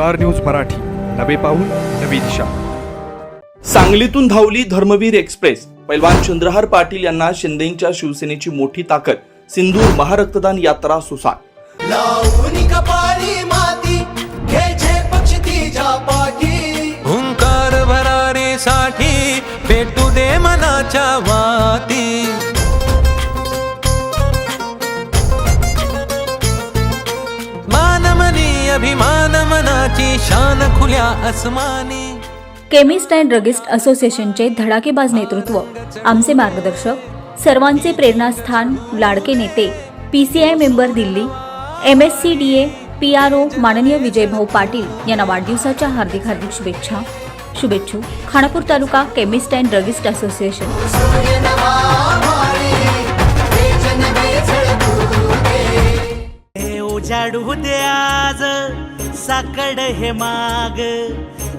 Star news Marathi. नवे पाऊल नवी दिशा. सांगलीतून धावली धर्मवीर एक्सप्रेस. पैलवान चंद्रहार पाटील यांना शिंदेच्या शिवसेनेची मोठी ताकद. सिंदूर महारक्तदान यात्रा पाठी. हुंकार भरारीसाठी पेटू दे मनाच्या वाती. मानमनी अभिमान मनाची शान खुल्या अस्मानी केमिस्ट अँड ड्रगिस्ट असोसिएशनचे धडाकेबाज नेतृत्व. आमचे मार्गदर्शक सर्वांचे प्रेरणास्थान लाडके नेते P C I member Delhi M S C D A P R O माननीय विजयभाऊ पाटील यांना वाढदिवसाच्या हार्दिक हार्दिक शुभेच्छा. शुभेच्छू. Khanapur taluka chemist and druggist association. सूर्य हे माग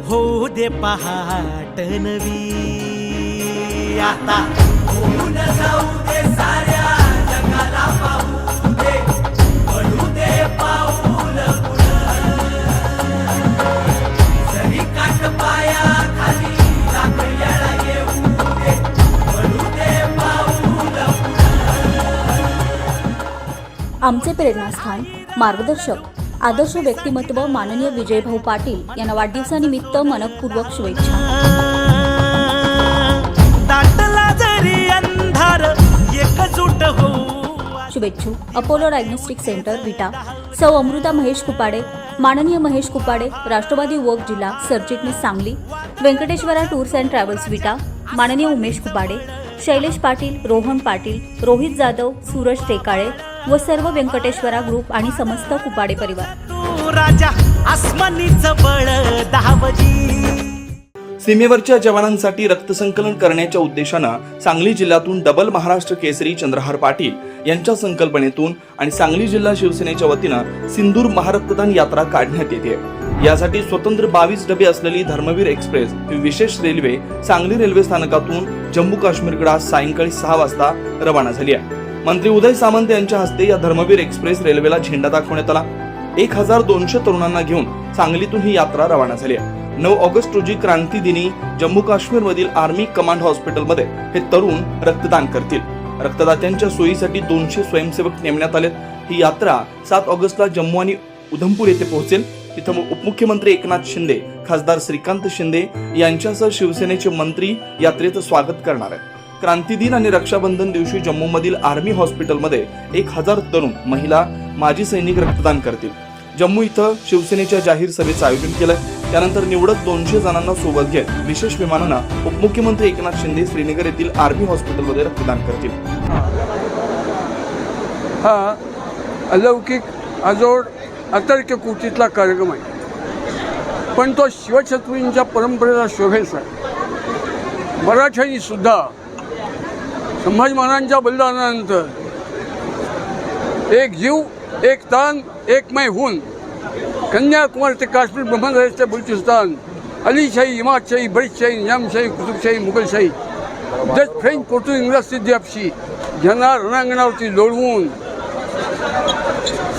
होऊ दे पहाट नवी. आता होऊन जाऊ दे साऱ्या जगाला पाहू दे पडू दे पाऊल काट पाया खाली येऊ दे पडू दे पाऊल आमचे प्रेरणास्थान मार्गदर्शक आदर्श व्यक्तिमत्व माननीय विजयभाऊ पाटील यांना वाढदिवसानिमित्त मनपूर्वक शुभेच्छा. शुभेच्छू. Apollo diagnostic centre Vita. सौ अमृता महेश कुपाडे माननीय महेश कुपाडे राष्ट्रवादी युवक जिल्हा सरचिटणीस Sangli Venkateshwara tours and travels Vita. माननीय उमेश कुपाडे शैलेश पाटील रोहन पाटील रोहित जाधव सूरज टेकाळे व सर्व व्यंकटेश्वरा ग्रुप आणि समस्त कुपाडे परिवार. तू राजा आसमानीच बळ दहावजी. सीमेवरच्या जवानांसाठी रक्तसंकलन करण्याच्या उद्देशानं सांगली जिल्ह्यातून डबल महाराष्ट्र केसरी चंद्रहार पाटील यांच्या संकल्पनेतून आणि सांगली जिल्हा शिवसेनेच्या वतीनं सिंदूर महारक्तदान यात्रा काढण्यात येते. यासाठी स्वतंत्र बावीस डबे असलेली धर्मवीर एक्सप्रेस ही विशेष रेल्वे सांगली रेल्वे स्थानकातून जम्मू काश्मीरकडे आज सायंकाळी सहा वाजता रवाना झाली आहे. मंत्री उदय सामंत यांच्या हस्ते या धर्मवीर एक्सप्रेस रेल्वेला झेंडा दाखवण्यात आला. एक हजार दोनशे तरुणांना घेऊन सांगलीतून ही यात्रा रवाना झाली आहे. नऊ ऑगस्ट रोजी क्रांती दिनी जम्मू काश्मीर मधील आर्मी कमांड हॉस्पिटलमध्ये हे तरुण रक्तदान करतील. रक्तदात्यांच्या सोयीसाठी दोनशे स्वयंसेवक नेमण्यात आले ही यात्रा सात ऑगस्टला जम्मू आणि उधमपूर येथे पोहोचेल. तिथं उपमुख्यमंत्री एकनाथ शिंदे खासदार श्रीकांत शिंदे यांच्यासह शिवसेनेचे मंत्री यात्रेचं स्वागत करणार आहेत. क्रांती दिन आणि रक्षाबंधन दिवशी जम्मूमधील आर्मी हॉस्पिटलमध्ये एक हजार तरुण महिला माजी सैनिक रक्तदान करतील. जम्मू इथं शिवसेनेच्या जाहीर सभेचं आयोजन केलं त्यानंतर निवडक दोनशे जणांना सोबत घेत विशेष विमानानं उपमुख्यमंत्री एकनाथ शिंदे श्रीनगर येथील आर्मी हॉस्पिटलमध्ये रक्तदान करतील. हा अलौकिक अजोड अतर्क्य कृतीतला कार्यक्रम आहे. पण तो शिवछत्रींच्या परंपरेला शोभेचा आहे मराठ्यांनी सुद्धा संभाजी महाराजांच्या बलिदानानंतर. एक जीव एक तान एकमय होऊन कन्याकुमारी ते काश्मीर ब्रह्मदेश ते Balochistan Alishahi Imadshahi बरीचशाही Nizamshahi Qutubshahi Mughalshahi. Dutch French Portuguese इंग्रज सिद्धी यांना रणांगणावरती लोळवून.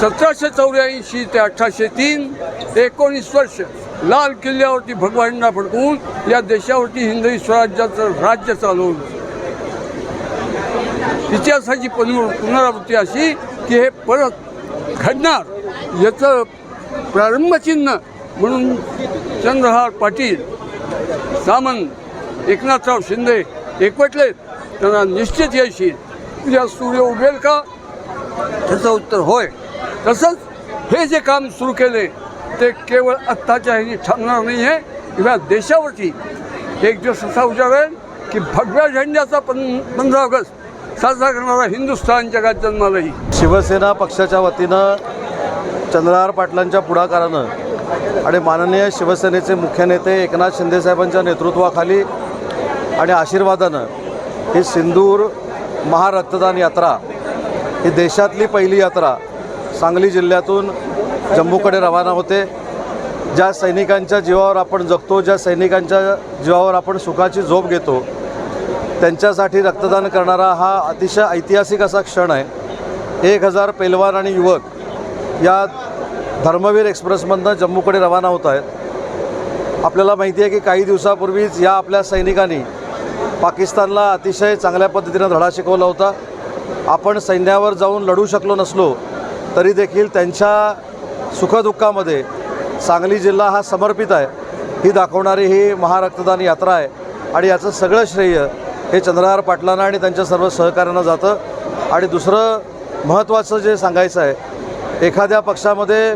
सतराशे चौऱ्याऐंशी ते अठराशे तीन एकोणीस वर्ष लाल किल्ल्यावरती भगवा फडकवून या देशावरती हिंदवी स्वराज्याचं राज्य चालवलं. इतिहासाची पुनर पुनरावृत्ती अशी की हे परत घडणार याचं प्रारंभचिन्ह म्हणून चंद्रहार पाटील सामंत एकनाथराव शिंदे एकवटले त्यांना निश्चित यायची उद्या सूर्य उभेल का? त्याचं उत्तर होय. तसंच हे जे काम सुरू केले ते केवळ आत्ताच्या ह्यानी थांबणार नाही आहे किंवा देशावरती एक दिवस असा उजाडेल की भगव्या झेंड्याचा पं पंधरा ऑगस्ट साजरा करणारा हिंदुस्थान जगात जन्मालाही. शिवसेना पक्षाच्या वतीनं चंद्रहार पाटलांच्या पुढाकारानं आणि माननीय शिवसेनेचे मुख्य नेते एकनाथ शिंदेसाहेबांच्या नेतृत्वाखाली आणि आशीर्वादानं ही सिंदूर महारक्तदान यात्रा ही देशातली पहिली यात्रा सांगली जिल्ह्यातून जम्मूकडे रवाना होते. ज्या सैनिकांच्या जीवावर आपण जगतो ज्या सैनिकांच्या जीवावर आपण सुखाची झोप घेतो त्यांच्यासाठी रक्तदान करणारा हा अतिशय ऐतिहासिक असा क्षण आहे. एक हजार पैलवान आणि युवक या धर्मवीर एक्सप्रेसमधनं जम्मूकडे रवाना होत आहेत. आपल्याला माहिती आहे की काही दिवसापूर्वीच या आपल्या सैनिकांनी पाकिस्तानला अतिशय चांगल्या पद्धतीनं धडा शिकवला होता. आपण सैन्यावर जाऊन लढू शकलो नसलो तरी देखील त्यांच्या सुखदुःखामध्ये सांगली जिल्हा हा समर्पित आहे. ही दाखवणारी ही महारक्तदान यात्रा आहे आणि याचं सगळं श्रेय हे चंद्रहार पाटलांना आणि त्यांच्या सर्व सहकाऱ्यांना जातं. आणि दुसरं महत्त्वाचं जे सांगायचं आहे एखाद्या पक्षामध्ये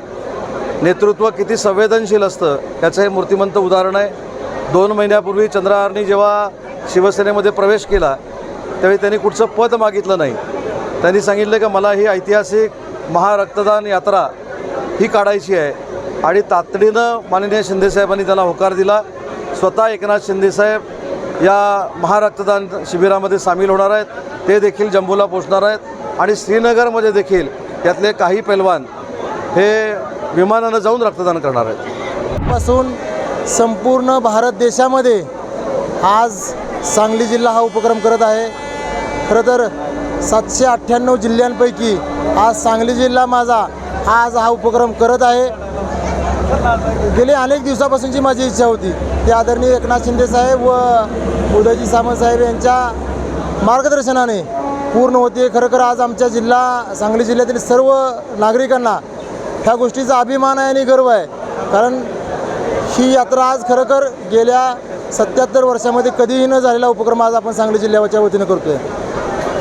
नेतृत्व किती संवेदनशील असतं याचं हे मूर्तिमंत उदाहरण आहे. दोन महिन्यापूर्वी चंद्रहारनी जेव्हा शिवसेनेमध्ये प्रवेश केला त्यावेळी त्यांनी कुठचं पद मागितलं नाही. त्यांनी सांगितलं की मला ही ऐतिहासिक महारक्तदान यात्रा ही काढायची आहे. आणि तातडीनं माननीय शिंदेसाहेबांनी त्याला होकार दिला. स्वतः एकनाथ शिंदेसाहेब या महारक्तदान शिबिरामध्ये सामील होणार आहेत. ते देखील जम्बूला पोचणार आहेत. आणि श्रीनगरमध्ये देखील यातले काही पैलवान हे विमानानं जाऊन रक्तदान करणार आहेत. पासून संपूर्ण भारत देशामध्ये आज सांगली जिल्हा हा उपक्रम करत आहे. खरं तर सातशे अठ्ठ्याण्णव जिल्ह्यांपैकी आज सांगली जिल्हा माझा आज हा उपक्रम करत आहे. गेली अनेक दिवसापासूनची माझी इच्छा होती. की आदरणीय एकनाथ शिंदेसाहेब व उदयजी सामंत साहेब यांच्या मार्गदर्शनाने पूर्ण होते. खरं खरं आज आमच्या जिल्हा सांगली जिल्ह्यातील सर्व नागरिकांना ह्या गोष्टीचा अभिमान आहे आणि गर्व आहे. कारण ही यात्रा आज खरोखर गेल्या सत्याहत्तर वर्षामध्ये कधीही न झालेला उपक्रम आज आपण सांगली जिल्ह्याच्या वतीनं करतोय.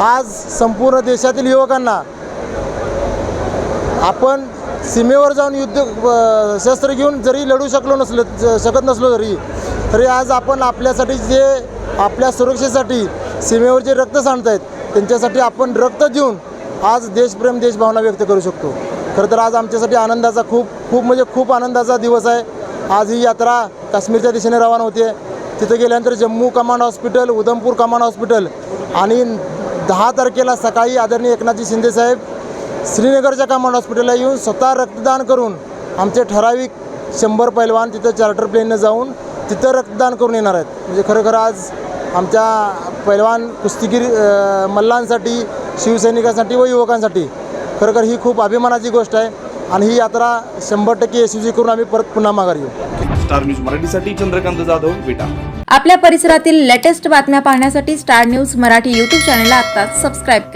आज संपूर्ण देशातील युवकांना आपण सीमेवर जाऊन युद्ध शस्त्र घेऊन जरी लढू शकलो नसलो शकत नसलो जरी तरी आज आपण आपल्यासाठी जे आपल्या सुरक्षेसाठी सीमेवर जे रक्त सांडतायत त्यांच्यासाठी आपण रक्त देऊन आज देशप्रेम देशभावना व्यक्त करू शकतो. खरं तर आज आमच्यासाठी आनंदाचा खूप खूप म्हणजे खूप आनंदाचा दिवस आहे. आज ही यात्रा काश्मीरच्या दिशेने रवाना होते तिथं गेल्यानंतर Jammu command hospital Udhampur command hospital आणि दहा तारखेला सकाळी आदरणीय एकनाथजी शिंदेसाहेब श्रीनगरच्या कमांड हॉस्पिटलला येऊन स्वतः रक्तदान करून आमचे ठराविक शंभर पैलवान तिथं चार्टर प्लेननं जाऊन तिथं रक्तदान करून येणार आहेत. म्हणजे खरं खरं आज आमच्या पैलवान कुस्तीगीर मल्लांसाठी शिवसैनिकांसाठी व युवकांसाठी खरं खरं ही खूप अभिमानाची गोष्ट आहे आणि ही यात्रा शंभर टक्के यशस्वी करून आम्ही परत पुन्हा माघार येऊ. स्टार न्यूज मराठीसाठी चंद्रकांत जाधव विटा. आपल्या परिसरातील लेटेस्ट बातम्या पाहण्यासाठी स्टार न्यूज मराठी यूट्यूब चॅनलला आत्ताच सबस्क्राईब करा.